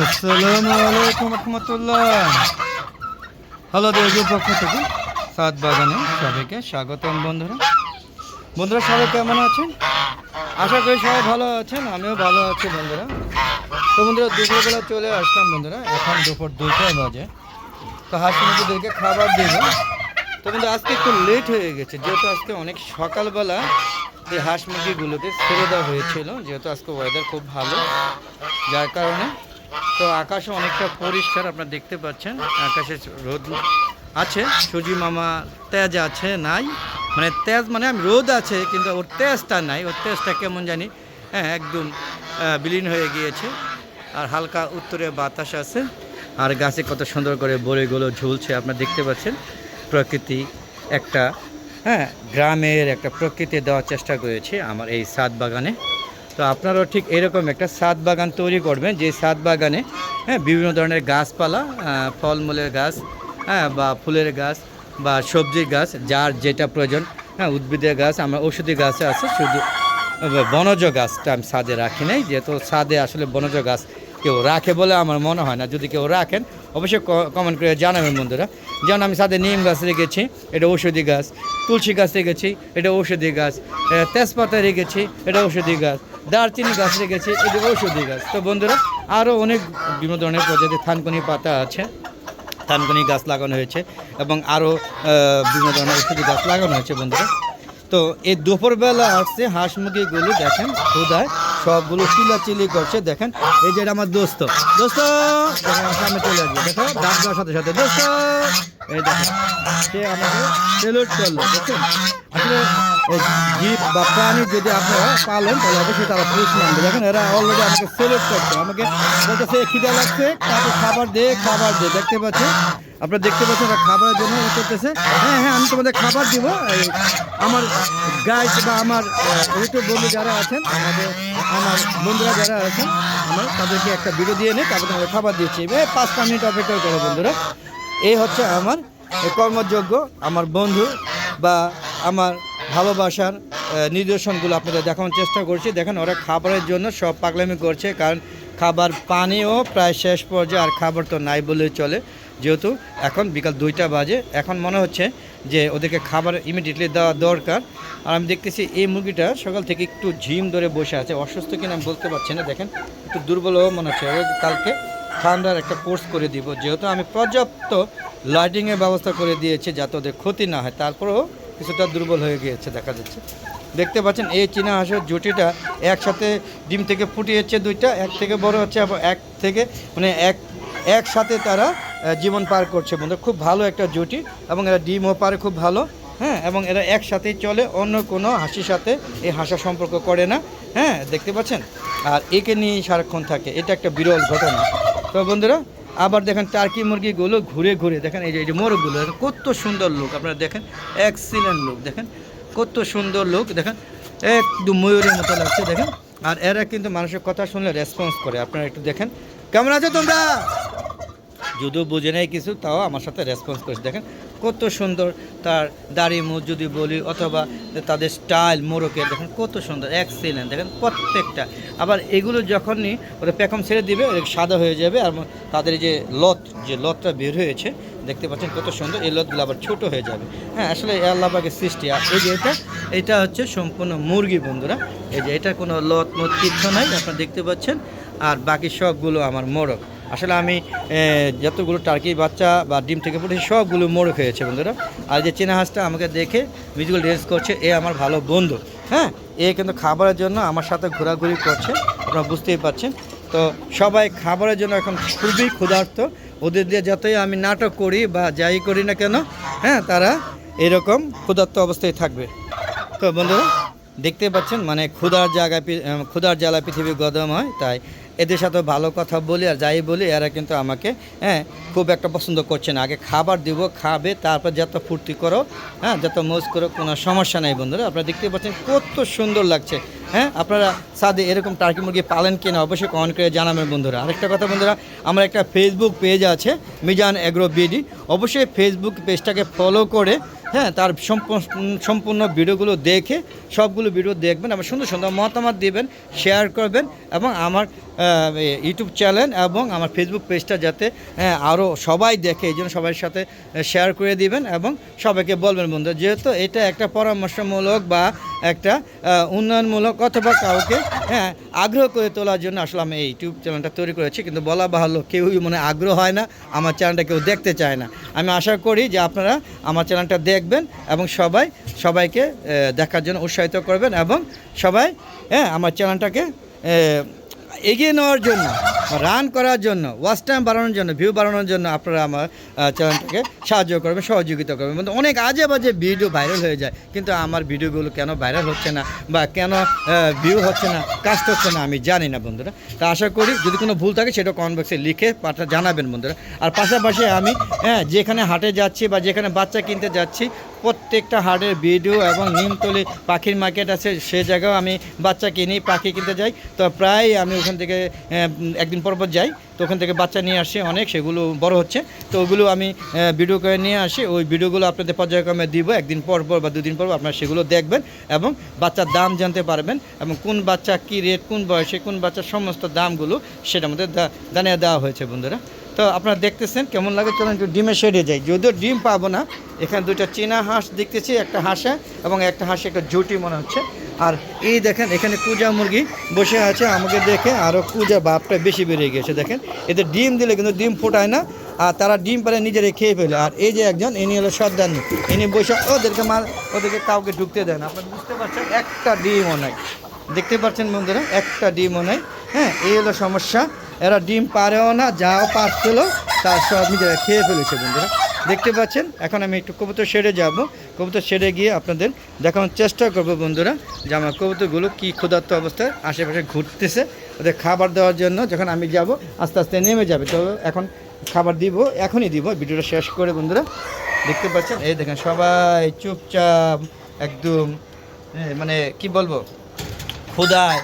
আসসালামু আলাইকুম রহমতুল্লাহ। হ্যালো দেবজির পক্ষ থেকে সাত বাগানে সবাইকে স্বাগতম বন্ধুরা। বন্ধুরা সবাই কেমন আছেন? আশা করি সবাই ভালো আছেন, আমিও ভালো আছি বন্ধুরা। তো বন্ধুরা, দুপুরবেলা চলে আসলাম বন্ধুরা, এখন দুপুর দুইটা বাজে। তো হাঁস মুরগিদেরকে খাবার দেবো। তো বন্ধু আজকে একটু লেট হয়ে গেছে, যেহেতু আজকে অনেক সকালবেলা এই হাঁস মুরগিগুলোকে ছেড়ে দেওয়া হয়েছিল, যেহেতু আজকে ওয়েদার খুব ভালো। যার কারণে তো আকাশও অনেকটা পরিষ্কার আপনারা দেখতে পাচ্ছেন। আকাশে রোদ আছে। সুজি মামা তেজ আছে, নাই। মানে তেজ মানে আমি রোদ আছে, কিন্তু ওর তেজটা নাই। ওর তেজটা কেমন জানি হ্যাঁ একদম বিলীন হয়ে গিয়েছে। আর হালকা উত্তরে বাতাস আছে। আর গাছে কত সুন্দর করে বড়িগুলো ঝুলছে, আপনারা দেখতে পাচ্ছেন। প্রকৃতি একটা হ্যাঁ গ্রামের একটা প্রকৃতি দেওয়ার চেষ্টা করেছি আমার এই সাত বাগানে। তো আপনারাও ঠিক এরকম একটা সাত বাগান তৈরি করবেন, যে সাত বাগানে হ্যাঁ বিভিন্ন ধরনের গাছপালা ফলমূলের গাছ হ্যাঁ বা ফুলের গাছ, বা সবজির গাছ, যার যেটা প্রয়োজন হ্যাঁ উদ্ভিদের গাছ, আমার ওষুধি গাছ আছে, শুধু বনজ গাছটা আমি ছাদে রাখি নাই, যেহেতু ছাদে আসলে বনজ গাছ কেউ রাখে বলে আমার মনে হয় না, যদি কেউ রাখেন, অবশ্যই কমেন্ট করে জানাবেন বন্ধুরা। যেমন আমি ছাদে নিম গাছ রেখেছি, এটা ঔষধি গাছ, তুলসী গাছ রেখেছি, এটা ঔষধি গাছ তেজপাতা রেখেছি, এটা ঔষধি গাছ দারচিনি গাছ রেখেছি এটা ঔষধি গাছ। তো বন্ধুরা আরও অনেক বিভিন্ন ধরনের প্রজাতির থানকুনি পাতা আছে। থানকুনি গাছ লাগানো হয়েছে এবং আরও বিভিন্ন ধরনের ওষুধি গাছ লাগানো হয়েছে বন্ধুরা। তো এই দুপুরবেলা আসছে, হাঁস মুরগিগুলো দেখেন ক্ষুদায় সবগুলো চিলাচিলি করছে, দেখেন, এই যে আমার দোস্ত। দোস্ত! দেখেন সামনে চলে আসবে। দেখো ডাক দেওয়ার সাথে সাথে, দোস্ত! এই দেখেন, সে আমাকে সেলুট করল, দেখছেন? আসলে এই জীব বা প্রাণী যদি আপনারা পালেন, তাহলে অবশ্যই তারা পুরুষ মানবে। দেখেন এরা অলরেডি আমাকে সেলুট করছে। আমাকে বলতেছে খিদে লাগছে, তাকে খাবার দে খাবার দে। দেখতে পাচ্ছেন? আপনারা দেখতে পাচ্ছেন এরা খাবারের জন্য ই করতেছে। হ্যাঁ হ্যাঁ আমি তোমাদের খাবার দিব। আমার গাইড বা আমার ইউটিউব বন্ধু যারা আছেন, আমাদের, আমার বন্ধুরা যারা আছেন, আমার তাদেরকে একটা ভিডিও দিয়ে নিই তারপর তোমাদের খাবার দিচ্ছি। এই পাঁচটা মিনিট অপেক্ষা করো বন্ধুরা। এই হচ্ছে আমার কর্মযোগ্য আমার বন্ধু বা আমার ভালোবাসার নিদর্শনগুলো আপনাদের দেখানোর চেষ্টা করছি। দেখেন, ওরা খাবারের জন্য সব পাগলামি করছে, কারণ খাবার পানিও প্রায় শেষ পর্যায়ে আর খাবার তো নাই বলেই চলে। যেহেতু এখন বিকাল দুইটা বাজে, এখন মনে হচ্ছে যে ওদেরকে খাবার ইমিডিয়েটলি দেওয়া দরকার। আর আমি দেখতেছি এই মুরগিটা সকাল থেকে একটু ঝিম ধরে বসে আছে, অসুস্থ কিনা আমি বলতে পারছি না। দেখেন, একটু দুর্বলও মনে হচ্ছে। কালকে ঠান্ডার একটা কোর্স করে দিব। যেহেতু আমি পর্যাপ্ত লাইটিংয়ের ব্যবস্থা করে দিয়েছি যাতে ওদের ক্ষতি না হয়। তারপরেও কিছুটা দুর্বল হয়ে গিয়েছে, দেখা যাচ্ছে। দেখতে পাচ্ছেন, এই চীনা হাঁসের জুটিটা একসাথে ডিম থেকে ফুটিয়েছে দুইটা, এক থেকে বড় হচ্ছে এক থেকে মানে এক, একসাথে তারা জীবন পার করছে বন্ধু। খুব ভালো একটা জুটি, এবং এরা ডিমও পারে খুব ভালো হ্যাঁ এবং এরা একসাথেই চলে, অন্য কোনো হাসির সাথে এই হাসা সম্পর্ক করে না হ্যাঁ দেখতে পাচ্ছেন? আর একে নিয়েই সারাক্ষণ থাকে, এটা একটা বিরল ঘটনা। তো বন্ধুরা আবার দেখেন টার্কি মুরগিগুলো ঘুরে ঘুরে, দেখেন এই যে এই যে মোরগগুলো, দেখেন কত সুন্দর লোক আপনারা দেখেন এক্সিলেন্ট লোক দেখেন, কত সুন্দর লোক দেখেন, একদম ময়ূরের মতো লাগছে, দেখেন। আর এরা কিন্তু মানুষের কথা শুনলে রেসপন্স করে। আপনারা একটু দেখেন। কেমন আছে তোমরা? যদিও বুঝে নেই কিছু, তাও আমার সাথে রেসপন্স করছে। দেখেন কত সুন্দর তার দাড়ি মুখ যদি বলি, অথবা তাদের স্টাইল মোরকের দেখেন কত সুন্দর এক্সিলেন্ট দেখেন প্রত্যেকটা। আবার এগুলো যখনই ওদের প্যাকম ছেড়ে দিবে সাদা হয়ে যাবে, আর তাদের যে লত যে লতটা বের হয়েছে, দেখতে পাচ্ছেন কত সুন্দর, এই লতগুলো আবার ছোটো হয়ে যাবে। হ্যাঁ আসলে এ আল্লাহ সৃষ্টি। আর এই যে এটা এটা হচ্ছে সম্পূর্ণ মুরগি বন্ধুরা। এই যে এটা কোনো লত মত কিচ্ছু নাই, আপনারা দেখতে পাচ্ছেন। আর বাকি সবগুলো আমার মোরগ আসলে আমি যতগুলো টার্কি বাচ্চা বা ডিম থেকে ফুটে সবগুলো মোড়ক হয়েছে বন্ধুরা। আর যে চেনা হাঁসটা আমাকে দেখে ভিজুয়াল রেস করছে, এ আমার ভালো বন্ধু। হ্যাঁ এ কিন্তু খাবারের জন্য আমার সাথে ঘোরাঘুরি করছে, আপনারা বুঝতেই পারছেন। তো সবাই খাবারের জন্য এখন খুবই ক্ষুধার্ত। ওদের দিয়ে যতই আমি নাটক করি বা যাই করি না কেন হ্যাঁ তারা এরকম ক্ষুধার্ত অবস্থায় থাকবে। তো বন্ধুরা, দেখতে পাচ্ছেন মানে ক্ষুধার জায়গায় ক্ষুধার জ্বালা পৃথিবী গদম হয়, তাই এদের সাথে ভালো কথা বলি আর যাই বলি, এরা কিন্তু আমাকে হ্যাঁ খুব একটা পছন্দ করছে না। আগে খাবার দিব, খাবে, তারপর যত ফুর্তি করো হ্যাঁ যত মজ করো, কোনো সমস্যা নেই বন্ধুরা। আপনারা দেখতে পাচ্ছেন কত সুন্দর লাগছে হ্যাঁ আপনারা সাদে এরকম টার্কি মুরগি পালেন কিনা অবশ্যই কমেন্ট করে জানাবেন বন্ধুরা। আরেকটা কথা বন্ধুরা, আমার একটা ফেসবুক পেজ আছে, মিজান এগ্রো বিডি অবশ্যই ফেসবুক পেজটাকে ফলো করে হ্যাঁ তার সম্পূর্ণ ভিডিওগুলো দেখে, সবগুলো ভিডিও দেখবেন আবার সুন্দর সুন্দর মতামত দিবেন শেয়ার করবেন এবং আমার ইউটিউব চ্যানেল এবং আমার ফেসবুক পেজটা যাতে হ্যাঁ, আরও সবাই দেখে এই জন্য সবার সাথে শেয়ার করে দিবেন এবং সবাইকে বলবেন বন্ধু যেহেতু এটা একটা পরামর্শমূলক বা একটা উন্নয়নমূলক অথবা কাউকে হ্যাঁ আগ্রহ করে তোলার জন্য আসলে আমি এই ইউটিউব চ্যানেলটা তৈরি করেছি। কিন্তু বলা বাহুল্য কেউই মনে আগ্রহ হয় না আমার চ্যানেলটা কেউ দেখতে চায় না। আমি আশা করি যে আপনারা আমার চ্যানেলটা দেখবেন এবং সবাই সবাইকে দেখার জন্য উৎসাহিত করবেন এবং সবাই হ্যাঁ আমার চ্যানেলটাকে এগিয়ে নেওয়ার জন্য রান করার জন্য ওয়াচ টাইম বাড়ানোর জন্য ভিউ বাড়ানোর জন্য আপনারা আমার চ্যানেলটাকে সাহায্য করবেন, সহযোগিতা করবেন। কিন্তু অনেক আজে বাজে ভিডিও ভাইরাল হয়ে যায়, কিন্তু আমার ভিডিওগুলো কেন ভাইরাল হচ্ছে না, বা কেন ভিউ হচ্ছে না কাস্ট হচ্ছে না, আমি জানি না, বন্ধুরা। তা আশা করি যদি কোনো ভুল থাকে, সেটা কমেন্ট বক্সে লিখে পাঠা জানাবেন, বন্ধুরা। আর পাশাপাশি আমি হ্যাঁ যেখানে হাটে যাচ্ছি বা যেখানে বাচ্চা কিনতে যাচ্ছি প্রত্যেকটা হাটের ভিডিও এবং নিমতলি পাখির মার্কেট আছে, সে জায়গাও আমি বাচ্চা কিনি, পাখি কিনতে যাই। তো প্রায় আমি ওখান থেকে একদিন পর পর যাই। তো ওখান থেকে বাচ্চা নিয়ে আসি অনেক, সেগুলো বড় হচ্ছে। তো ওগুলো আমি ভিডিও করে নিয়ে আসি। ওই ভিডিওগুলো আপনাদের পর্যায়ক্রমে দিব। একদিন পর পর বা দুদিন পর আপনারা সেগুলো দেখবেন এবং বাচ্চার দাম জানতে পারবেন এবং কোন বাচ্চা কী রেট কোন বয়সে কোন বাচ্চার সমস্ত দামগুলো মধ্যে দা- জানিয়ে দেওয়া হয়েছে বন্ধুরা। তো আপনারা দেখতেছেন কেমন লাগে, চলুন একটু ডিমে সেরে যাই। যদিও ডিম পাবো না, এখানে দুইটা চীনা হাঁস দেখতেছি, একটা হাঁসা এবং একটা হাঁসে একটা জুটি মনে হচ্ছে। আর এই দেখেন, এখানে কুজা মুরগি বসে আছে আমাকে দেখে আরও কুজা বাপটা বেশি বেড়ে গেছে, দেখেন। এদের ডিম দিলে কিন্তু ডিম ফোটায় না, আর তারা ডিম পারে নিজেরাই খেয়ে ফেলে। আর এই যে একজন, ইনি হলো সর্দারনি ইনি বসে ওদেরকে মার, ওদেরকে কাউকে ঢুকতে দেয় না। আপনারা বুঝতে পারছেন, একটা ডিমও নাই। দেখতে পাচ্ছেন বন্ধুরা, একটা ডিমও নেই। হ্যাঁ এই হলো সমস্যা। এরা ডিম পারেও না, যাও পারছিল তার সব নিজেরা খেয়ে ফেলেছে বন্ধুরা। দেখতে পাচ্ছেন, এখন আমি একটু কবুতর শেডে যাব। কবুতর শেডে গিয়ে আপনাদের দেখানোর চেষ্টা করব বন্ধুরা, যে আমার কবুতরগুলো কী ক্ষুধার্ত অবস্থায় আশেপাশে ঘুরতেছে। ওদের খাবার দেওয়ার জন্য যখন আমি যাব, আস্তে আস্তে নেমে যাবে। তো এখন খাবার দিব, এখনই দিব, ভিডিওটা শেষ করে বন্ধুরা। দেখতে পাচ্ছেন, এই দেখেন সবাই চুপচাপ, একদম মানে কি বলব খোদায়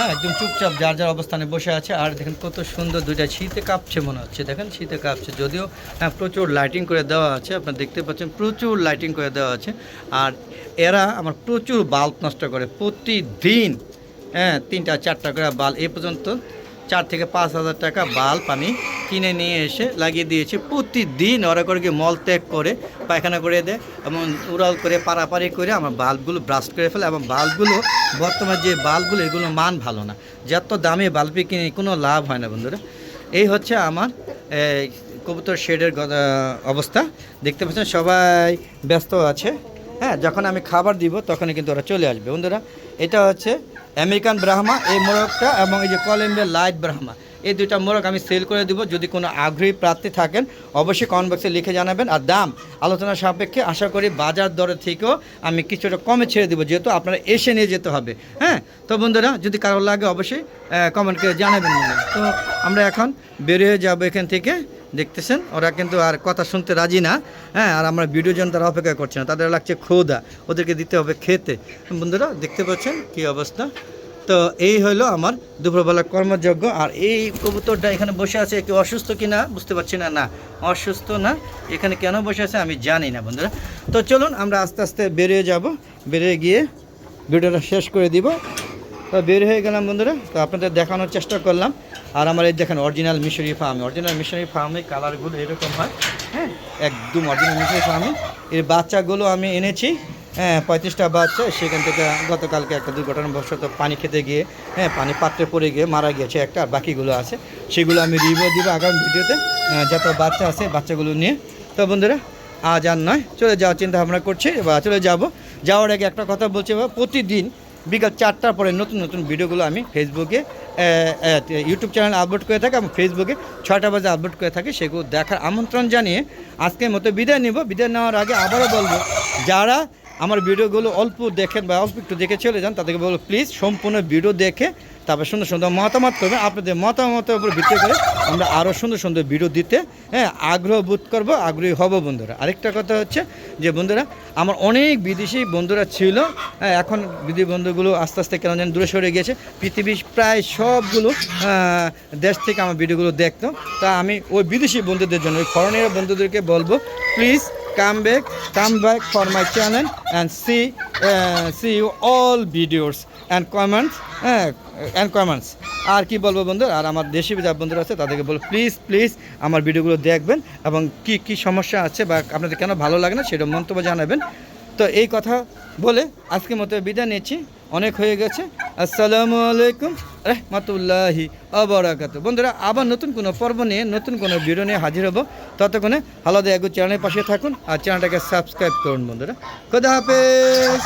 হ্যাঁ একদম চুপচাপ যার যার অবস্থানে বসে আছে। আর দেখেন কত সুন্দর দুইটা শীতে কাঁপছে মনে হচ্ছে। দেখেন শীতে কাঁপছে যদিও হ্যাঁ প্রচুর লাইটিং করে দেওয়া আছে। আপনারা দেখতে পাচ্ছেন প্রচুর লাইটিং করে দেওয়া আছে। আর এরা আমার প্রচুর বাল্ব নষ্ট করে প্রতিদিন। হ্যাঁ তিনটা চারটা করে বাল্ব এ পর্যন্ত চার থেকে পাঁচ হাজার টাকা বাল্ব আমি কিনে নিয়ে এসে লাগিয়ে দিয়েছে। প্রতিদিন ওরা করে মল ত্যাগ করে, পায়খানা করে দেয় এবং উড়াল করে, পারাপারি করে আমার বাল্বগুলো ব্রাশ করে ফেলে এবং বাল্বগুলো, বর্তমানে যে বাল্বগুলো, এগুলো মান ভালো না। যত দামে বাল্বই কিনে, কোনো লাভ হয় না বন্ধুরা। এই হচ্ছে আমার কবুতর শেডের অবস্থা। দেখতে পাচ্ছেন সবাই ব্যস্ত আছে। হ্যাঁ যখন আমি খাবার দিব, তখনই কিন্তু ওরা চলে আসবে। বন্ধুরা, এটা হচ্ছে আমেরিকান ব্রাহ্মা, এই মোরগটা এবং এই যে কলম্বিয়া লাইট ব্রাহ্মা। এই দুইটা মোরগ আমি সেল করে দিব। যদি কোনো আগ্রহী প্রার্থী থাকেন, অবশ্যই কমেন্ট বক্সে লিখে জানাবেন। আর দাম, আলোচনা সাপেক্ষে আশা করি বাজার দরে থেকেও আমি কিছুটা কমে ছেড়ে দেবো, যেহেতু আপনারা এসে নিয়ে যেতে হবে। হ্যাঁ? তো বন্ধুরা, যদি কারও লাগে অবশ্যই কমেন্ট করে জানাবেন তো আমরা এখন বেরিয়ে যাব এখান থেকে। দেখতেছেন? ওরা কিন্তু আর কথা শুনতে রাজি না। হ্যাঁ? আর আমরা ভিডিও জন তারা অপেক্ষা করছে না। তাদের লাগছে ক্ষুদা ওদেরকে দিতে হবে খেতে। বন্ধুরা, দেখতে পাচ্ছেন কি অবস্থা? তো এই হলো আমার দুপুরবেলা কর্মযজ্ঞ। আর এই কবুতরটা এখানে বসে আছে একটু অসুস্থ কি না বুঝতে পারছি না না, অসুস্থ না। এখানে কেন বসে আছে আমি জানি না বন্ধুরা। তো চলুন, আমরা আস্তে আস্তে বেরিয়ে যাব। বেরিয়ে গিয়ে ভিডিওটা শেষ করে দিব। তো বের হয়ে গেলাম বন্ধুরা, তো আপনাদের দেখানোর চেষ্টা করলাম। আর আমার এই দেখেন অরিজিনাল মিশরি ফার্ম। অরিজিনাল মিশরি ফার্মে কালারগুলো এরকম হয় হ্যাঁ? একদম অরিজিনাল মিশরি ফার্মে। এর বাচ্চাগুলো আমি এনেছি। হ্যাঁ পঁয়ত্রিশটা বাচ্চা সেখান থেকে গতকালকে একটা দুর্ঘটনাবশত পানি খেতে গিয়ে হ্যাঁ পানি পাত্রে পড়ে গিয়ে মারা গেছে একটা, আর বাকিগুলো আছে। সেগুলো আমি রিভিউ দিব আগামী ভিডিওতে যত বাচ্চা আছে বাচ্চাগুলো নিয়ে। তো বন্ধুরা, আজ আর নয়, চলে যাওয়ার চিন্তা ভাবনা করছি বা চলে যাব। যাওয়ার আগে একটা কথা বলছি বা প্রতিদিন বিকাল চারটার পরে নতুন নতুন ভিডিওগুলো আমি ফেসবুকে ইউটিউব চ্যানেল আপলোড করে থাকি এবং ফেসবুকে ছয়টা বাজে আপলোড করে থাকি, সেগুলো দেখার আমন্ত্রণ জানিয়ে আজকের মতো বিদায় নেব। বিদায় নেওয়ার আগে আবারও বলব, যারা আমার ভিডিওগুলো অল্প দেখেন বা অল্প একটু দেখে চলে যান, তাদেরকে বলব, প্লিজ সম্পূর্ণ ভিডিও দেখে তারপর সুন্দর সুন্দর মতামত করবেন। আপনাদের মতামতের উপর ভিত্তি করে আমরা আরও সুন্দর সুন্দর ভিডিও দিতে হ্যাঁ আগ্রহ বোধ করব, আগ্রহী হব বন্ধুরা। আরেকটা কথা হচ্ছে যে বন্ধুরা, আমার অনেক বিদেশি বন্ধুরা ছিল হ্যাঁ এখন বিদেশি বন্ধুগুলো আস্তে আস্তে কেন যেন দূরে সরে গিয়েছে। পৃথিবীর প্রায় সবগুলো দেশ থেকে আমার ভিডিওগুলো দেখতো। তা আমি ওই বিদেশি বন্ধুদের জন্য, ওই ফরেনের বন্ধুদেরকে বলব, please come back come back for my channel and see uh, see you all videos and comments uh, and comments আর কি বলব বন্ধু? আর আমার দেশি যা বন্ধুরা আছে তাদেরকে বলব প্লিজ প্লিজ আমার ভিডিওগুলো দেখবেন এবং কি কি সমস্যা আছে বা আপনাদের কেন ভালো লাগে না সেটা মন্তব্য জানাবেন। তো এই কথা বলে আজকের মতো বিদায় নিচ্ছি। অনেক হয়ে গেছে। আসসালামু আলাইকুম। রহমতুল্লাহি আবরাকাত বন্ধুরা, আবার নতুন কোনো পর্ব নিয়ে, নতুন কোনো ভিডিও নিয়ে হাজির হব। ততক্ষণে আলাদা এগো চ্যানেলের পাশে থাকুন আর চ্যানেলটাকে সাবস্ক্রাইব করুন বন্ধুরা। খোদা হাফেজ।